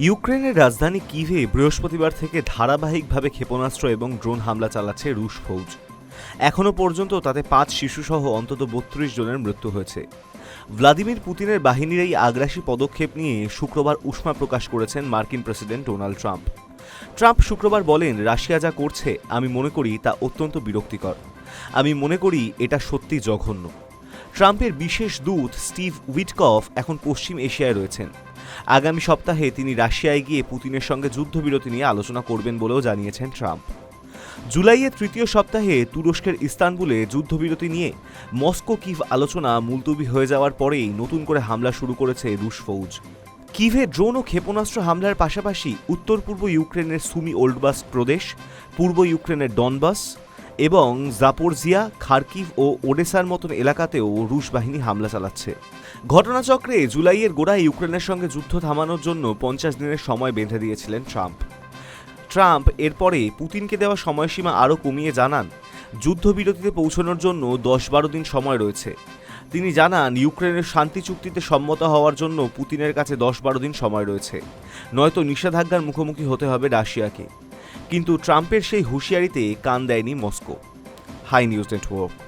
ইউক্রেনের রাজধানী কিভে বৃহস্পতিবার থেকে ধারাবাহিকভাবে ক্ষেপণাস্ত্র এবং ড্রোন হামলা চালাচ্ছে রুশ ফৌজ। এখনও পর্যন্ত তাতে পাঁচ শিশুসহ অন্তত বত্রিশ জনের মৃত্যু হয়েছে। ভ্লাদিমির পুতিনের বাহিনীর এই আগ্রাসী পদক্ষেপ নিয়ে শুক্রবার উষ্মা প্রকাশ করেছেন মার্কিন প্রেসিডেন্ট ডোনাল্ড ট্রাম্প। ট্রাম্প শুক্রবার বলেন, রাশিয়া যা করছে, আমি মনে করি তা অত্যন্ত বিরক্তিকর। আমি মনে করি এটা সত্যি জঘন্য। ট্রাম্পের বিশেষ দূত স্টিভ উইটকফ এখন পশ্চিম এশিয়ায় রয়েছেন। আগামী সপ্তাহে তিনি রাশিয়ায় গিয়ে পুতিনের সঙ্গে যুদ্ধবিরতি নিয়ে আলোচনা করবেন বলেও জানিয়েছেন ট্রাম্প। জুলাইয়ের তৃতীয় সপ্তাহে তুরস্কের ইস্তানবুলে যুদ্ধবিরতি নিয়ে মস্কো কিভ আলোচনা মুলতবি হয়ে যাওয়ার পরেই নতুন করে হামলা শুরু করেছে রুশ ফৌজ। কিভে ড্রোন ও ক্ষেপণাস্ত্র হামলার পাশাপাশি উত্তর পূর্ব ইউক্রেনের সুমি ওল্ডবাস প্রদেশ, পূর্ব ইউক্রেনের ডনবাস এবং জাপোরজিয়া খার্কিভ ও ওডেসার মতন এলাকাতেও রুশ বাহিনী হামলা চালাচ্ছে। ঘটনাচক্রে জুলাইয়ের গোড়ায় ইউক্রেনের সঙ্গে যুদ্ধ থামানোর জন্য পঞ্চাশ দিনের সময় বেঁধে দিয়েছিলেন ট্রাম্প। ট্রাম্প এরপরে পুতিনকে দেওয়া সময়সীমা আরও কমিয়ে জানান। যুদ্ধবিরতিতে পৌঁছানোর জন্য দশ বারো দিন সময় রয়েছে। তিনি জানান, ইউক্রেনের শান্তি চুক্তিতে সম্মত হওয়ার জন্য পুতিনের কাছে দশ বারো দিন সময় রয়েছে। নয়তো নিষেধাজ্ঞার মুখোমুখি হতে হবে রাশিয়াকে। কিন্তু ট্রাম্পের সেই হুঁশিয়ারিতে কান দেয়নি মস্কো। High news network.